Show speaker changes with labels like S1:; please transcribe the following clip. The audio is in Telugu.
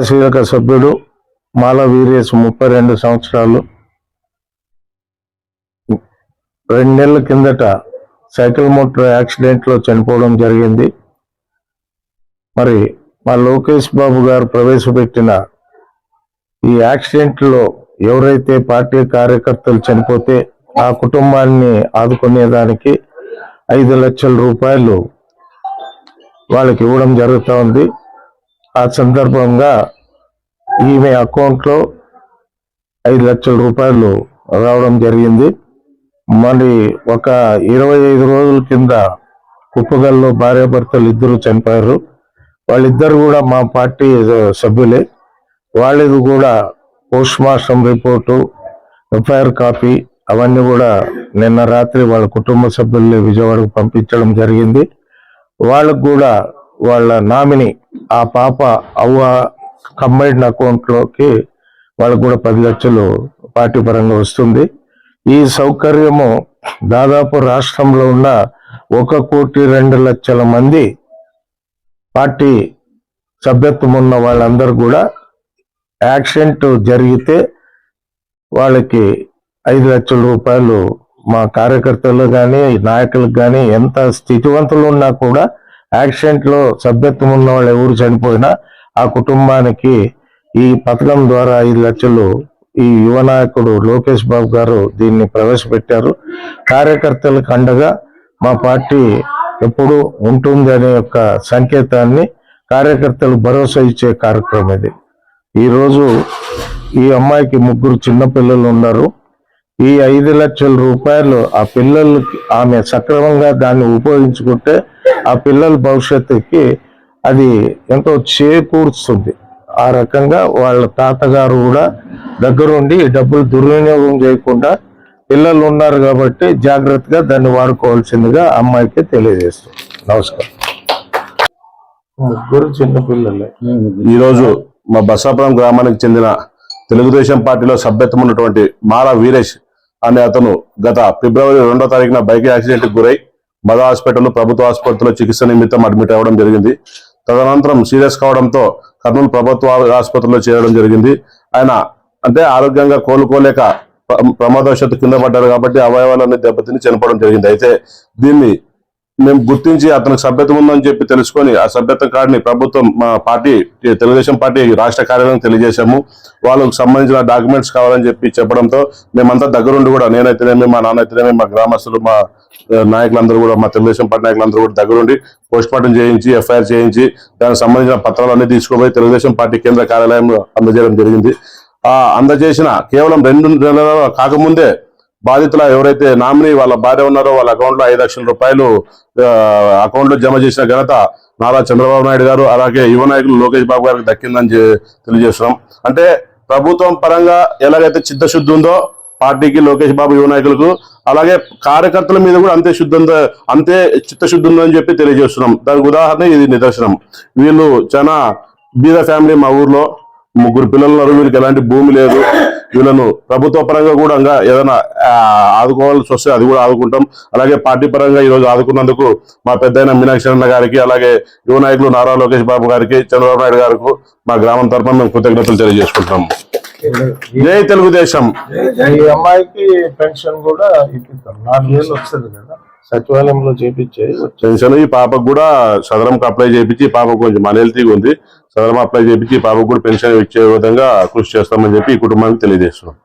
S1: క్రియాశీలక సభ్యుడు మాల వీరేశ్ ముప్పై రెండు సంవత్సరాలు. రెండు నెలల కిందట సైకిల్ మోటార్ యాక్సిడెంట్లో చనిపోవడం జరిగింది. మరి మా లోకేష్ బాబు గారు ప్రవేశపెట్టిన ఈ యాక్సిడెంట్లో ఎవరైతే పార్టీ కార్యకర్తలు చనిపోతే ఆ కుటుంబాన్ని ఆదుకునేదానికి ఐదు లక్షల రూపాయలు వాళ్ళకి ఇవ్వడం జరుగుతూ ఉంది. ఆ సందర్భంగా ఈమె అకౌంట్లో ఐదు లక్షల రూపాయలు రావడం జరిగింది. మళ్ళీ ఒక ఇరవై ఐదు రోజుల కింద కుప్పగల్లో భార్యాభర్తలు ఇద్దరు చనిపోయారు. వాళ్ళిద్దరు కూడా మా పార్టీ సభ్యులే. వాళ్ళది కూడా post mortem report FIR copy అవన్నీ కూడా నిన్న రాత్రి వాళ్ళ కుటుంబ సభ్యుల్ని విజయవాడకు పంపించడం జరిగింది. వాళ్ళకు కూడా వాళ్ళ నామిని ఆ పాప అవ్వ కంబైన్డ్ అకౌంట్లోకి వాళ్ళకు కూడా పది లక్షలు పార్టీ పరంగా వస్తుంది. ఈ సౌకర్యము దాదాపు రాష్ట్రంలో ఉన్న ఒక కోటి రెండు లక్షల మంది పార్టీ సభ్యత్వం ఉన్న వాళ్ళందరూ కూడా యాక్సిడెంట్ జరిగితే వాళ్ళకి ఐదు లక్షల రూపాయలు మా కార్యకర్తలు కానీ నాయకులకు కానీ ఎంత స్థితివంతులు ఉన్నా కూడా యాక్సిడెంట్లో సభ్యత్వం ఉన్న వాళ్ళు ఎవరు చనిపోయినా ఆ కుటుంబానికి ఈ పథకం ద్వారా ఐదు లక్షలు ఈ యువ నాయకుడు లోకేష్ బాబు గారు దీన్ని ప్రవేశపెట్టారు. కార్యకర్తలకు అండగా మా పార్టీ ఎప్పుడు ఉంటుంది అనే యొక్క సంకేతాన్ని కార్యకర్తలు భరోసా ఇచ్చే కార్యక్రమం ఇది. ఈరోజు ఈ అమ్మాయికి ముగ్గురు చిన్న పిల్లలు ఉన్నారు. ఈ ఐదు లక్షల రూపాయలు ఆ పిల్లలకి ఆమె సక్రమంగా దాన్ని ఉపయోగించుకుంటే ఆ పిల్లల భవిష్యత్తుకి అది ఎంతో చేకూరుస్తుంది. ఆ రకంగా వాళ్ళ తాతగారు కూడా దగ్గరుండి ఈ డబ్బులు దుర్వినియోగం చేయకుండా పిల్లలు ఉన్నారు కాబట్టి జాగ్రత్తగా దాన్ని వాడుకోవాల్సిందిగా అమ్మాయికి తెలియజేస్తుంది నమస్కారం. ముగ్గురు చిన్న పిల్లలే.
S2: ఈరోజు మా బసాపురం గ్రామానికి చెందిన తెలుగుదేశం పార్టీలో సభ్యత్వం ఉన్నటువంటి మాలా వీరేష్ అనే అతను గత ఫిబ్రవరి రెండో తారీఖున బైక్ యాక్సిడెంట్కి గురై మద హాస్పిటల్ ప్రభుత్వ ఆసుపత్రిలో చికిత్స నిమిత్తం అడ్మిట్ అవ్వడం జరిగింది. తదనంతరం సీరియస్ కావడంతో కర్నూలు ప్రభుత్వ ఆసుపత్రిలో చేరడం జరిగింది. ఆయన అంటే ఆరోగ్యంగా కోలుకోలేక ప్ర- ప్రమాదవశాత్తు కింద పడ్డారు కాబట్టి అవయవాలన్నీ దెబ్బతిని చనిపోవడం జరిగింది. అయితే దీన్ని మేము గుర్తించి అతనికి సభ్యత ఉందని చెప్పి తెలుసుకొని ఆ సభ్యత కార్డుని ప్రభుత్వం మా పార్టీ తెలుగుదేశం పార్టీ రాష్ట్ర కార్యాలయం తెలియజేశాము. వాళ్ళకు సంబంధించిన డాక్యుమెంట్స్ కావాలని చెప్పి చెప్పడంతో మేమంతా దగ్గరుండి కూడా నేనైతేనేమి మా నాన్న మా గ్రామస్తులు మా నాయకులందరూ కూడా మా తెలుగుదేశం పార్టీ నాయకులందరూ కూడా దగ్గరుండి పోస్ట్ మార్టం చేయించి ఎఫ్ఐఆర్ చేయించి దానికి సంబంధించిన పత్రాలన్నీ తీసుకుపోయి తెలుగుదేశం పార్టీ కేంద్ర కార్యాలయం అందజేయడం జరిగింది. ఆ అందజేసిన కేవలం రెండు నెలల కాకముందే బాధితుల ఎవరైతే నామినీ వాళ్ళ భార్య ఉన్నారో వాళ్ళ అకౌంట్లో ఐదు లక్షల రూపాయలు అకౌంట్లో జమ చేసిన ఘనత నారా చంద్రబాబు నాయుడు గారు అలాగే యువ నాయకులు లోకేష్ బాబు గారికి దక్కిందని తెలియజేస్తున్నాం. అంటే ప్రభుత్వం పరంగా ఎలాగైతే చిత్తశుద్ధి ఉందో పార్టీకి లోకేష్ బాబు యువ నాయకులకు అలాగే కార్యకర్తల మీద కూడా అంతే శుద్ధి ఉందో అంతే చిత్తశుద్ధి ఉందని చెప్పి తెలియజేస్తున్నాం. దానికి ఉదాహరణ ఇది నిదర్శనం. వీళ్ళు చాలా బీద ఫ్యామిలీ మా ఊర్లో. ముగ్గురు పిల్లలు ఉన్నారు వీళ్ళకి ఎలాంటి భూమి లేదు. వీళ్ళను ప్రభుత్వ పరంగా కూడా ఇంకా ఏదైనా ఆదుకోవాల్సి వస్తే అది కూడా ఆదుకుంటాం. అలాగే పార్టీ పరంగా ఈ రోజు ఆదుకున్నందుకు మా పెద్దయిన మీనాక్షి అన్న గారికి అలాగే యువ నాయకులు నారా లోకేష్ బాబు గారికి చంద్రబాబు నాయుడు గారికి మా గ్రామం తరఫున మేము కృతజ్ఞతలు తెలియజేసుకుంటున్నాము జై తెలుగుదేశం.
S1: ఈ అమ్మాయికి పెన్షన్ కూడా ఇప్పిస్తాం. నాలుగు వేలు వస్తుంది కదా. సచివాలయంలో చేపించే
S2: పెన్షన్ ఈ పాపకు కూడా సదరంకి అప్లై చేయించి పాపకు కొంచెం మనెల్తీగా ఉంది. సదరం అప్లై చేయించి పాపకు కూడా పెన్షన్ ఇచ్చే విధంగా కృషి చేస్తామని చెప్పి ఈ కుటుంబానికి తెలియజేస్తున్నాం.